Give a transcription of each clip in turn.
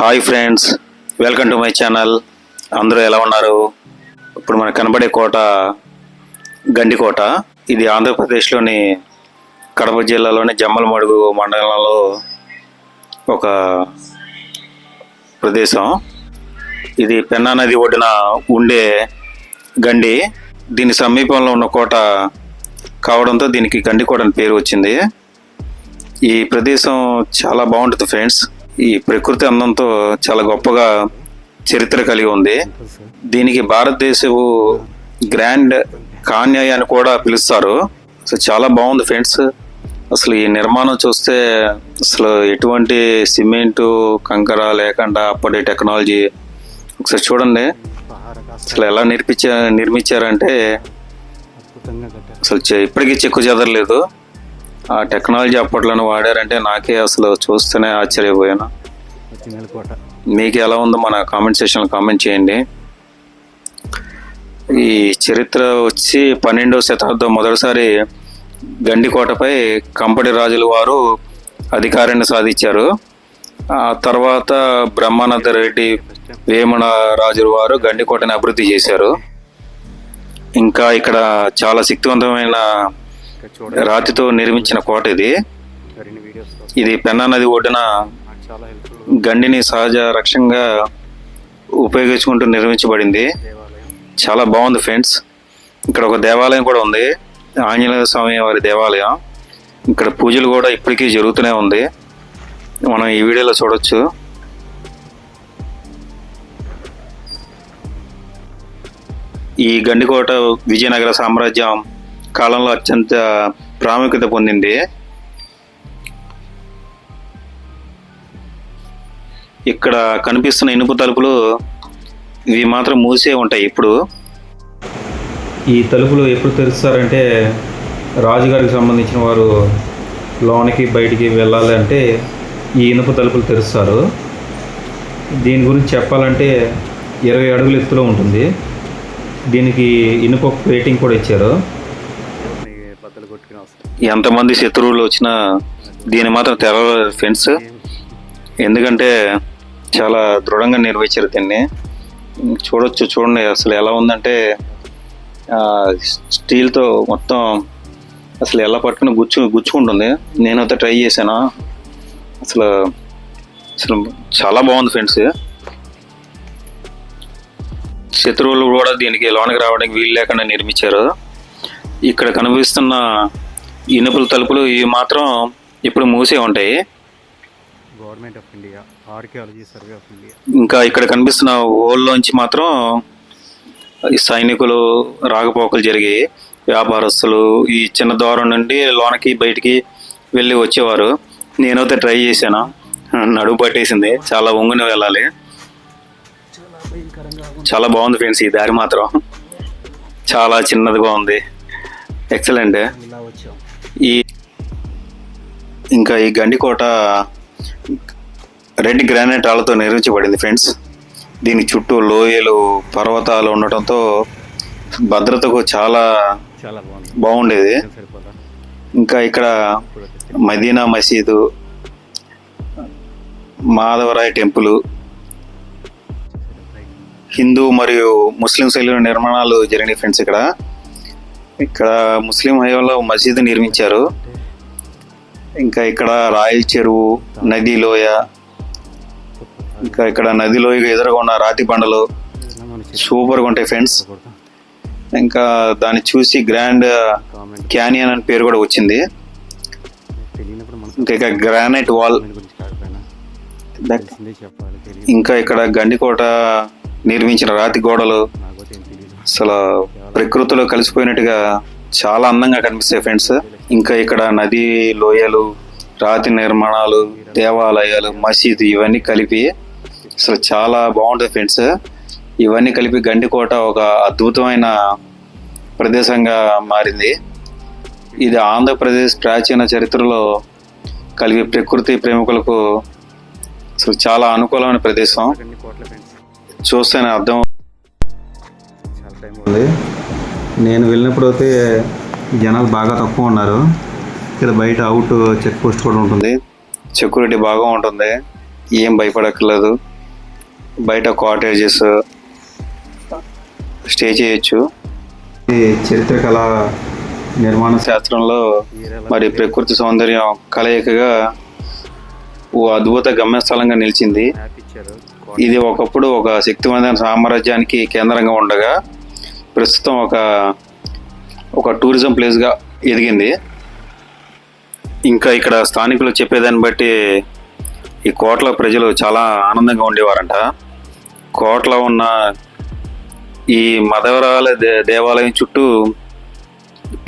Hi friends welcome to my channel. అందరూ ఎలా ఉన్నారు? ఇప్పుడు మనకు కనబడే కోట గండికోట ఇది ఆంధ్రప్రదేశ్లోని కడప జిల్లాలోని జమ్మలమడుగు మండలంలో ఒక ప్రదేశం. ఇది పెన్నా నది ఒడ్డున ఉండే గండి. దీని సమీపంలో ఉన్న కోట కావడంతో దీనికి గండికోట అని పేరు వచ్చింది. ఈ ప్రదేశం చాలా బాగుంటుంది ఫ్రెండ్స్. ఈ ప్రకృతి అందంతో చాలా గొప్పగా చరిత్ర కలిగి ఉంది. దీనికి భారతదేశపు గ్రాండ్ కాన్యాయ్ అని కూడా పిలుస్తారు. అసలు చాలా బాగుంది ఫ్రెండ్స్. అసలు ఈ నిర్మాణం చూస్తే అసలు ఎటువంటి సిమెంటు కంకర లేకుండా అప్పటి టెక్నాలజీ ఒకసారి చూడండి. అసలు ఎలా నిర్మించా నిర్మించారంటే అసలు ఇప్పటికీ చెక్కు చెదరలేదు. ఆ టెక్నాలజీ అప్పట్లోనే వాడారంటే నాకే అసలు చూస్తేనే ఆశ్చర్యపోయాను. మీకు ఎలా ఉందో మన కామెంట్ సెక్షన్లో కామెంట్ చేయండి. ఈ చరిత్ర వచ్చి పన్నెండవ శతాబ్దం మొదటిసారి గండికోటపై కంపటి రాజుల వారు అధికారాన్ని సాధించారు. ఆ తర్వాత బ్రహ్మానంద రెడ్డి వేమన రాజుల వారు గండికోటని అభివృద్ధి చేశారు. ఇంకా ఇక్కడ చాలా శక్తివంతమైన రాతితో నిర్మించిన కోట ఇది. ఇది పెన్నా నది ఒడ్డున గండిని సహజ రక్షంగా ఉపయోగించుకుంటూ నిర్మించబడింది. దేవాలయం. చాలా బాగుంది ఫ్రెండ్స్. ఇక్కడ ఒక దేవాలయం కూడా ఉంది. ఆంజనేయ స్వామి వారి దేవాలయం. ఇక్కడ పూజలు కూడా ఇప్పటికీ జరుగుతూనే ఉంది. మనం ఈ వీడియోలో చూడొచ్చు. ఈ గండికోట విజయనగర సామ్రాజ్యం కాలంలో అత్యంత ప్రాముఖ్యత పొందింది. ఇక్కడ కనిపిస్తున్న ఇనుపు తలుపులు ఇవి మాత్రం మూసే ఉంటాయి ఇప్పుడు. ఈ తలుపులు ఎప్పుడు తెరుస్తారంటే రాజుగారికి సంబంధించిన వారు లోనికి బయటికి వెళ్ళాలి అంటే ఈ ఇనుప తలుపులు తెరుస్తారు. దీని గురించి చెప్పాలంటే ఇరవై అడుగుల ఎత్తులో ఉంటుంది. దీనికి ఇనుప రేటింగ్ కూడా ఇచ్చారు. ఎంతమంది శత్రువులు వచ్చినా దీన్ని మాత్రం తెరవ ఫ్రెండ్స్ ఎందుకంటే చాలా దృఢంగా నిర్వహించారు దీన్ని. చూడొచ్చు చూడండి అసలు ఎలా ఉందంటే స్టీల్తో మొత్తం అసలు ఎలా పట్టుకుని గుచ్చు గుచ్చుకుంటుంది. నేనైతే ట్రై చేశాను? అసలు అసలు చాలా బాగుంది ఫ్రెండ్స్ శత్రువులు కూడా దీనికి లోనికి రావడానికి వీలు లేకుండా నిర్మించారు. ఇక్కడ కనిపిస్తున్న ఇనుపుల తలుపులు ఇవి మాత్రం ఇప్పుడు మూసే ఉంటాయి. Government of India archaeology survey of India ఇంకా ఇక్కడ కనిపిస్తున్న హోల్లోంచి మాత్రం సైనికులు రాకపోకలు జరిగాయి. వ్యాపారస్తులు ఈ చిన్న ద్వారం నుండి లోనకి బయటికి వెళ్ళి వచ్చేవారు. నేనైతే ట్రై చేశాను. నడుము పట్టేసింది. చాలా వంగుని వెళ్ళాలి. చాలా బాగుంది ఫ్రెండ్స్ ఈ దారి మాత్రం. చాలా చిన్నదిగా ఉంది. ఎక్సలెంట్ ఈ ఇంకా ఈ గండికోట రెడ్ గ్రానైట్ రాళ్ళతో నిర్మించబడింది ఫ్రెండ్స్. దీని చుట్టూ లోయలు పర్వతాలు ఉండటంతో భద్రతకు చాలా బాగుండేది. ఇంకా ఇక్కడ మదీనా మసీదు మాధవరాయ టెంపుల్ హిందూ మరియు ముస్లిం శైలి నిర్మాణాలు జరిగినాయి ఫ్రెండ్స్ ఇక్కడ. ఇక్కడ ముస్లిం హయాంలో మసీదు నిర్మించారు. ఇంకా ఇక్కడ రాయల్ చెరువు నది లోయ ఇంకా ఇక్కడ నది లోయకు ఎదురుగా ఉన్న రాతి బండలు సూపర్గా ఉంటాయి ఫ్రెండ్స్. ఇంకా దాన్ని చూసి గ్రాండ్ క్యానియన్ అని పేరు కూడా వచ్చింది. ఇంకా ఇక్కడ గ్రానైట్ వాల్. ఇంకా ఇక్కడ గండికోట నిర్మించిన రాతి గోడలు. అసలు ప్రకృతిలో కలిసిపోయినట్టుగా చాలా అందంగా కనిపిస్తాయి ఫ్రెండ్స్ ఇంకా ఇక్కడ నది లోయలు రాతి నిర్మాణాలు దేవాలయాలు మసీదు ఇవన్నీ కలిపి అసలు చాలా బాగుంటుంది ఫ్రెండ్స్ ఇవన్నీ కలిపి గండికోట ఒక అద్భుతమైన ప్రదేశంగా మారింది. ఇది ఆంధ్రప్రదేశ్ ప్రాచీన చరిత్రలో కలిపి ప్రకృతి ప్రేమికులకు అసలు చాలా అనుకూలమైన ప్రదేశం. చూస్తేనే అర్థం నేను వెళ్ళినప్పుడు అయితే జనాలు బాగా తక్కువ ఉన్నారు. ఇక్కడ బయట అవుట్ చెక్ పోస్ట్ కూడా ఉంటుంది. సెక్యూరిటీ బాగా ఉంటుంది. ఏం భయపడక్కర్లేదు. బయట కాటేజెస్ స్టే చేయొచ్చు. ఈ చరిత్ర కళ నిర్మాణ శాస్త్రంలో మరి ప్రకృతి సౌందర్యం కలయికగా ఓ అద్భుత గమ్యస్థలంగా నిలిచింది. ఇది ఒకప్పుడు ఒక శక్తివంతమైన సామ్రాజ్యానికి కేంద్రంగా ఉండగా ప్రస్తుతం ఒక ఒక టూరిజం ప్లేస్గా ఎదిగింది. ఇంకా ఇక్కడ స్థానికులు చెప్పేదాన్ని బట్టి ఈ కోట్ల ప్రజలు చాలా ఆనందంగా ఉండేవారంట. కోటలో ఉన్న ఈ మదవరాల దే దేవాలయం చుట్టూ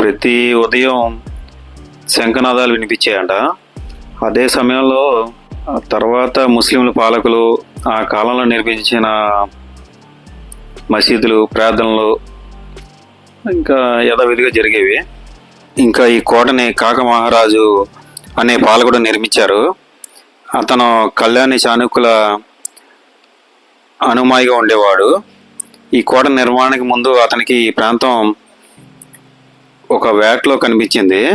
ప్రతి ఉదయం శంఖనాదాలు వినిపించాయంట. అదే సమయంలో తర్వాత ముస్లింల పాలకులు ఆ కాలంలో నిర్మించిన మసీదులు ప్రార్థనలు ఇంకా యథావిధిగా జరిగేవి. ఇంకా ఈ కోటని కాక మహారాజు అనే పాలకుడు నిర్మించారు. అతను కళ్యాణి చాణుకుల అనుమాయిగా ఉండేవాడు. ఈ కోట నిర్మాణానికి ముందు అతనికి ఈ ప్రాంతం ఒక వేటలో కనిపించింది.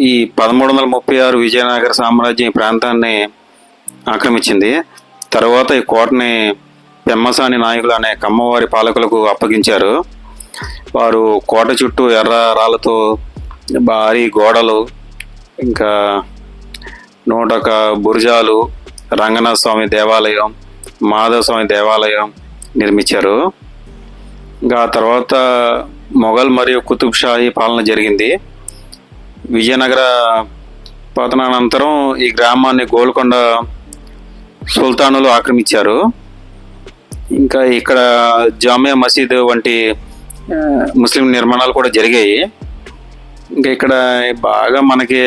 ఈ పదమూడు వందల ముప్పై ఆరు విజయనగర సామ్రాజ్యం ఈ ప్రాంతాన్ని ఆక్రమించింది. తర్వాత ఈ కోటని పెమ్మసాని నాయకులు అనే కమ్మవారి పాలకులకు అప్పగించారు. వారు కోట చుట్టూ ఎర్ర రాళ్ళతో భారీ గోడలు ఇంకా నూటొక బురుజాలు రంగనాథ స్వామి దేవాలయం మాధవ స్వామి దేవాలయం నిర్మించారు. ఇంకా ఆ తర్వాత మొఘల్ మరియు కుతుబ్ షాహీ పాలన జరిగింది. విజయనగర పతనానంతరం ఈ గ్రామాన్ని గోల్కొండ సుల్తానులు ఆక్రమించారు. ఇంకా ఇక్కడ జామియా మసీద్ వంటి ముస్లిం నిర్మాణాలు కూడా జరిగాయి. ఇంకా ఇక్కడ బాగా మనకి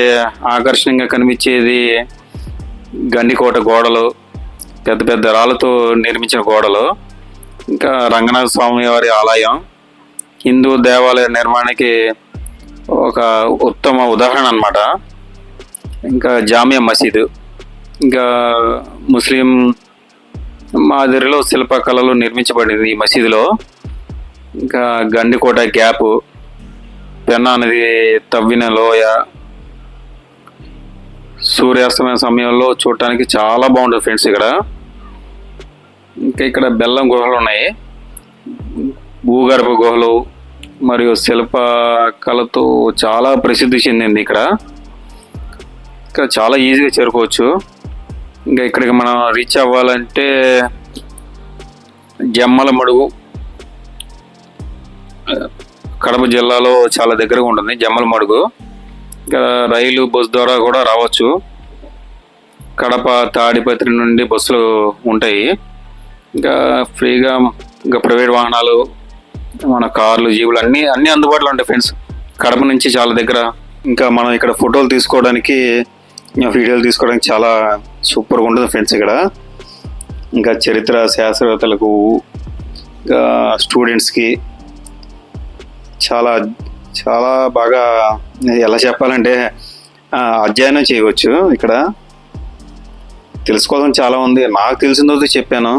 ఆకర్షణీయంగా కనిపించేది గండికోట గోడలు పెద్ద పెద్ద రాళ్ళతో నిర్మించిన గోడలు ఇంకా రంగనాథ స్వామి వారి ఆలయం హిందూ దేవాలయ నిర్మాణానికి ఒక ఉత్తమ ఉదాహరణ అన్నమాట. ఇంకా జామియా మసీదు ఇంకా ముస్లిం మాదిరిలో శిల్పకళలు నిర్మించబడింది ఈ మసీదులో. ఇంకా గండికోట గ్యాప్ పెన్నా నది తవ్విన లోయ సూర్యాస్తమయ సమయంలో చూడటానికి చాలా బాగుంటుంది ఫ్రెండ్స్ ఇక్కడ. ఇంకా ఇక్కడ బెల్లం గుహలు ఉన్నాయి. భూగర్భ గుహలు మరియు శిల్ప కళతో చాలా ప్రసిద్ధి చెందింది ఇక్కడ. ఇక్కడ చాలా ఈజీగా చేరుకోవచ్చు. ఇంకా ఇక్కడికి మనం రీచ్ అవ్వాలంటే జమ్మల మడుగు కడప జిల్లాలో చాలా దగ్గరగా ఉంటుంది జమ్మల మడుగు ఇంకా రైలు బస్సు ద్వారా కూడా రావచ్చు. కడప తాడిపత్రి నుండి బస్సులు ఉంటాయి. ఇంకా ఫ్రీగా ఇంకా ప్రైవేట్ వాహనాలు మన కార్లు జీవులు అన్నీ అన్నీ అందుబాటులో ఉంటాయి ఫ్రెండ్స్. కడప నుంచి చాలా దగ్గర. ఇంకా మనం ఇక్కడ ఫోటోలు తీసుకోవడానికి వీడియోలు తీసుకోవడానికి చాలా సూపర్గా ఉంటుంది ఫ్రెండ్స్ ఇక్కడ. ఇంకా చరిత్ర శాస్త్రవేత్తలకు ఇంకా స్టూడెంట్స్కి చాలా చాలా బాగా ఎలా చెప్పాలంటే అధ్యయనం చేయవచ్చు ఇక్కడ. తెలుసుకోవడం చాలా ఉంది. నాకు తెలిసిందో చెప్పాను.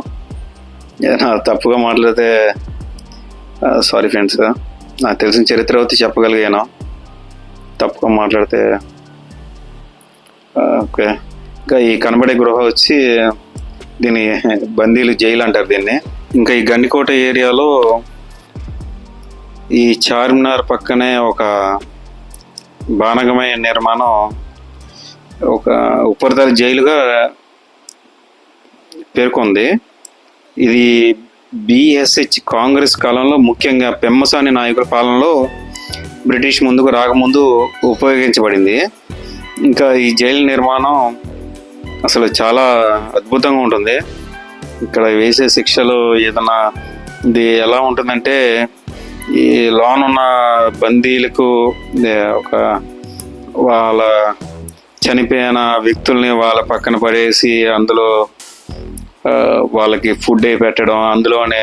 ఏదైనా తప్పుగా మాట్లాడితే సారీ ఫ్రెండ్స్. నాకు తెలిసిన చరిత్ర అయితే చెప్పగలిగాను. తప్పుగా మాట్లాడితే ఓకే. ఇంకా ఈ కనబడే గృహ వచ్చి దీని బందీలు జైలు అంటారు దీన్ని. ఇంకా ఈ గండికోట ఏరియాలో ఈ చార్మినార్ పక్కనే ఒక బానగమయ నిర్మాణం ఒక ఉపరితల జైలుగా పేర్కొంది. ఇది బిఎస్హెచ్ కాంగ్రెస్ కాలంలో ముఖ్యంగా పెమ్మసాని నాయకుల పాలనలో బ్రిటిష్ ముందుకు రాకముందు ఉపయోగించబడింది. ఇంకా ఈ జైలు నిర్మాణం అసలు చాలా అద్భుతంగా ఉంటుంది. ఇక్కడ వేసే శిక్షలు ఏదైనా ఇది ఎలా ఉంటుందంటే ఈ లోనున్న బందీలకు ఒక వాళ్ళ చనిపోయిన వ్యక్తుల్ని వాళ్ళ పక్కన పడేసి అందులో వాళ్ళకి ఫుడ్ అయి పెట్టడం అందులోనే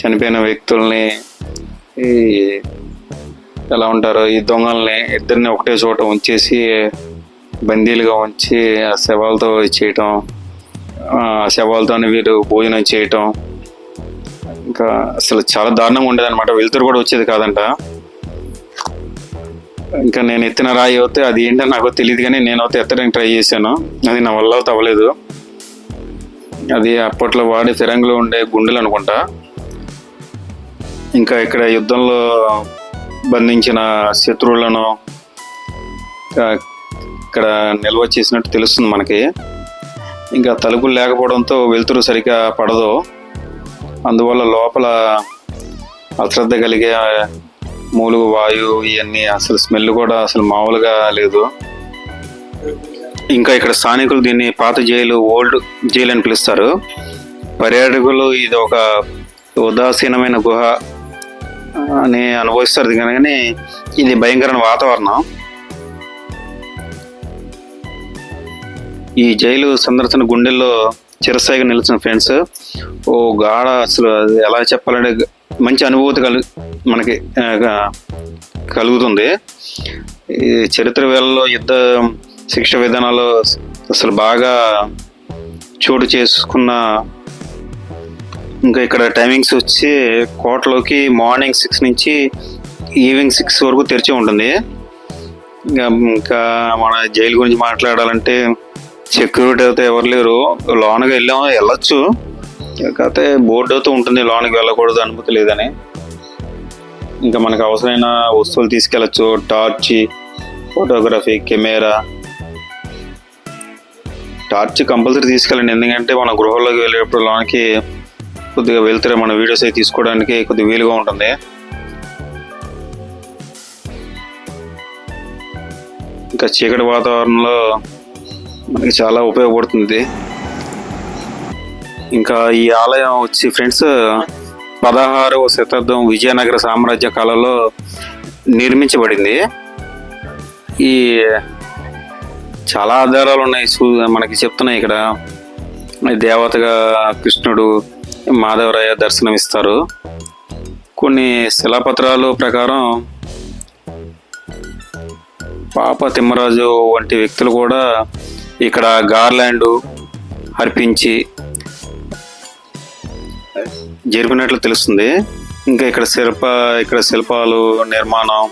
చనిపోయిన వ్యక్తుల్ని ఈ ఎలా ఉంటారు ఈ దొంగల్ని ఇద్దరిని ఒకటే చోట ఉంచేసి బందీలుగా ఉంచి ఆ శవాలతో చేయటం ఆ శవాలతోనే వీరు భోజనం చేయటం ఇంకా అసలు చాలా దారుణంగా ఉండేది అనమాట వెలుతురు కూడా వచ్చేది కాదంట. ఇంకా నేను ఎత్తిన రాయి అవుతే అది ఏంటో నాకు తెలియదు కానీ నేను అయితే ఎత్తడానికి ట్రై చేశాను. అది నా వల్ల అయితే అవ్వలేదు. అది అప్పట్లో వాడే ఫిరంగులో ఉండే గుండెలు అనుకుంటా. ఇంకా ఇక్కడ యుద్ధంలో బంధించిన శత్రువులను ఇక్కడ నిల్వ చేసినట్టు తెలుస్తుంది మనకి. ఇంకా తలుపులు లేకపోవడంతో వెలుతురు సరిగ్గా పడదు. అందువల్ల లోపల అశ్రద్ధ కలిగే మూలుగు వాయువు ఇవన్నీ అసలు స్మెల్ కూడా అసలు మామూలుగా లేదు. ఇంకా ఇక్కడ స్థానికులు దీన్ని పాత జైలు ఓల్డ్ జైలు అని పిలుస్తారు. పర్యాటకులు ఇది ఒక ఉదాసీనమైన గుహ అని అనుభవిస్తారు. కానీ ఇది భయంకరమైన వాతావరణం. ఈ జైలు సందర్శన గుండెల్లో చిరస్థాయిగా నిలిచిన ఫ్రెండ్స్. ఓ గాఢ అసలు అది ఎలా చెప్పాలంటే మంచి అనుభూతి కలు మనకి కలుగుతుంది. ఈ చరిత్ర వేళలో యుద్ధ శిక్ష విధానాలు అసలు బాగా చోటు చేసుకున్న ఇంకా ఇక్కడ టైమింగ్స్ వచ్చి కోటలోకి మార్నింగ్ సిక్స్ నుంచి ఈవినింగ్ సిక్స్ వరకు తెరిచి ఉంటుంది. ఇంకా ఇంకా మన జైలు గురించి మాట్లాడాలంటే సెక్యూరిటీ అయితే ఎవరు లేరు. లోనకి వెళ్ళాము వెళ్ళొచ్చు. కాకపోతే బోర్డు అయితే ఉంటుంది లోనకి వెళ్ళకూడదు అనుమతి లేదని. ఇంకా మనకు అవసరమైన వస్తువులు తీసుకెళ్ళచ్చు torch photography camera. Torch compulsory తీసుకెళ్ళండి ఎందుకంటే మన గృహంలోకి వెళ్ళేటప్పుడు లోనికి కొద్దిగా వెళ్తే మన వీడియోస్ అవి తీసుకోవడానికి కొద్దిగా వీలుగా ఉంటుంది. ఇంకా చీకటి వాతావరణంలో మనకి చాలా ఉపయోగపడుతుంది. ఇంకా ఈ ఆలయం వచ్చి ఫ్రెండ్స్ పదహారవ శతాబ్దం విజయనగర సామ్రాజ్య కాలంలో నిర్మించబడింది. ఈ చాలా ఆధారాలు ఉన్నాయి చూ- మనకి చెప్తున్నాయి ఇక్కడ. దేవతగా కృష్ణుడు మాధవరాయ దర్శనమిస్తారు. కొన్ని శిలాపత్రాలు ప్రకారం పాప తిమ్మరాజు వంటి వ్యక్తులు కూడా ఇక్కడ గార్లాండ్ అర్పించి జరిపినట్లు తెలుస్తుంది. ఇంకా ఇక్కడ శిల్ప ఇక్కడ శిల్పాలు నిర్మాణం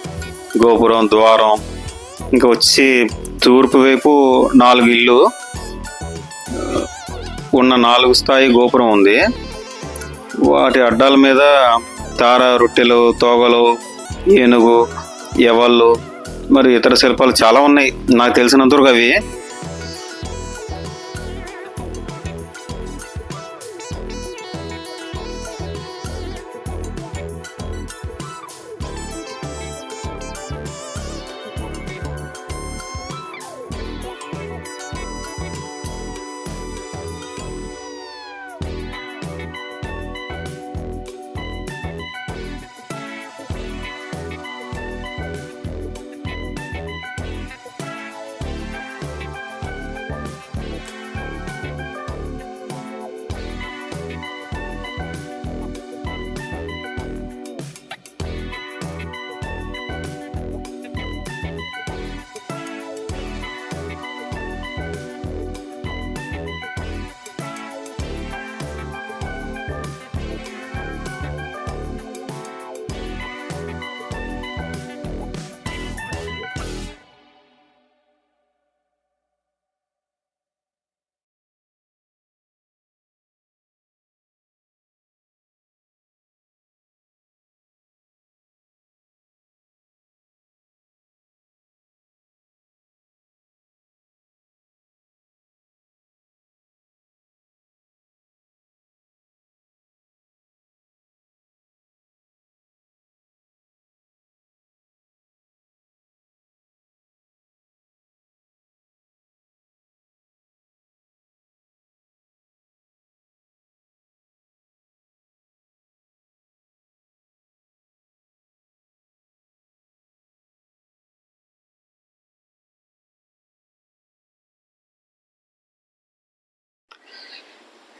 గోపురం ద్వారం ఇంకా వచ్చి తూర్పు వైపు నాలుగు ఇల్లు ఉన్న నాలుగు స్థాయి గోపురం ఉంది. వాటి అడ్డాల మీద తార రొట్టెలు తోగలు ఏనుగు ఎవళ్ళు మరి ఇతర శిల్పాలు చాలా ఉన్నాయి. నాకు తెలిసినంతవరకు అవి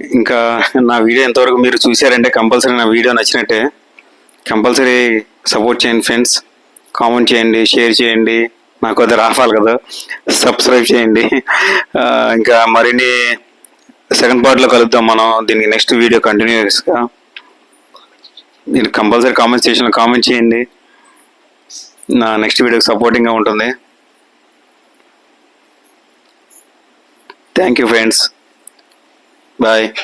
ఇంకా నా వీడియో ఎంతవరకు మీరు చూశారంటే కంపల్సరీ నా వీడియో నచ్చినట్టే. కంపల్సరీ సపోర్ట్ చేయండి ఫ్రెండ్స్. కామెంట్ చేయండి షేర్ చేయండి. నాకు అది రావాలి కదా. సబ్స్క్రైబ్ చేయండి. ఇంకా మరిన్ని సెకండ్ పార్ట్లో కలుద్దాం మనం. దీనికి నెక్స్ట్ వీడియో కంటిన్యూస్గా. మీరు కంపల్సరీ కామెంట్ సెక్షన్లో కామెంట్ చేయండి. నా నెక్స్ట్ వీడియోకి సపోర్టింగ్గా ఉంటుంది. Thank you friends. Bye.